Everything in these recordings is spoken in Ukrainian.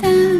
但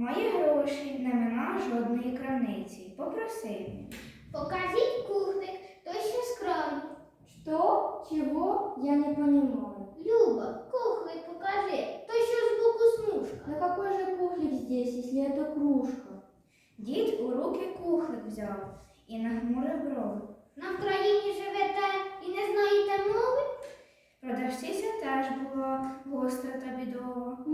має гроші, не мина жодної крамниці. Попросив. Покажіть кухлик, той що з краю. Що? Чого? Я не понимаю. Люба, кухлик покажи, той що з боку смужка. На какой же кухлик здесь, если это кружка? Дід у руки кухлик взяв і нахмурив брови. На Вкраїні живете і не знаєте мови? Продавщиця теж була гостра та бідова. У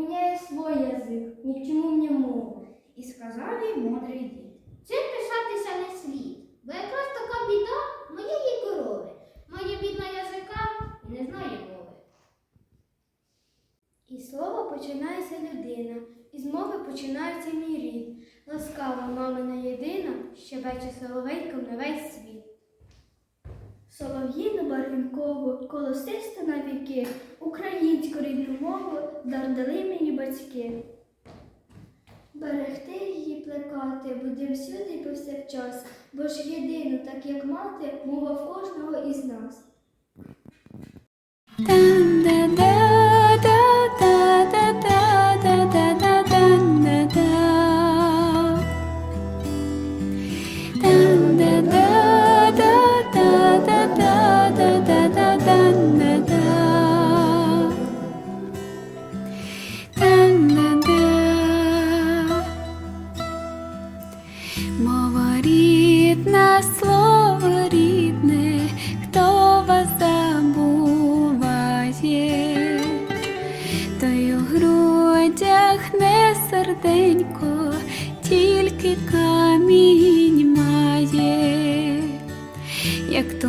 свой язык, к чему мне мова. І сказав їй мудрий дід. Цим пишатися не слід, бо якраз така біда моєї корови. Моє бідна язика і не знає мови. І слово починається людина, і з мови починається мій рід. Ласкава мамина єдина, щебече соловейком на весь світ. Солов'їну барвінкову, колосисто на віки, українську рідну мову дар дали мені батьки. Берегти її плекати будем всюди і повсякчас, бо ж єдину, так як мати, мова в кожного із нас. Слово рідне, хто вас забуває, той у грудях не серденько, тільки камінь має, як ту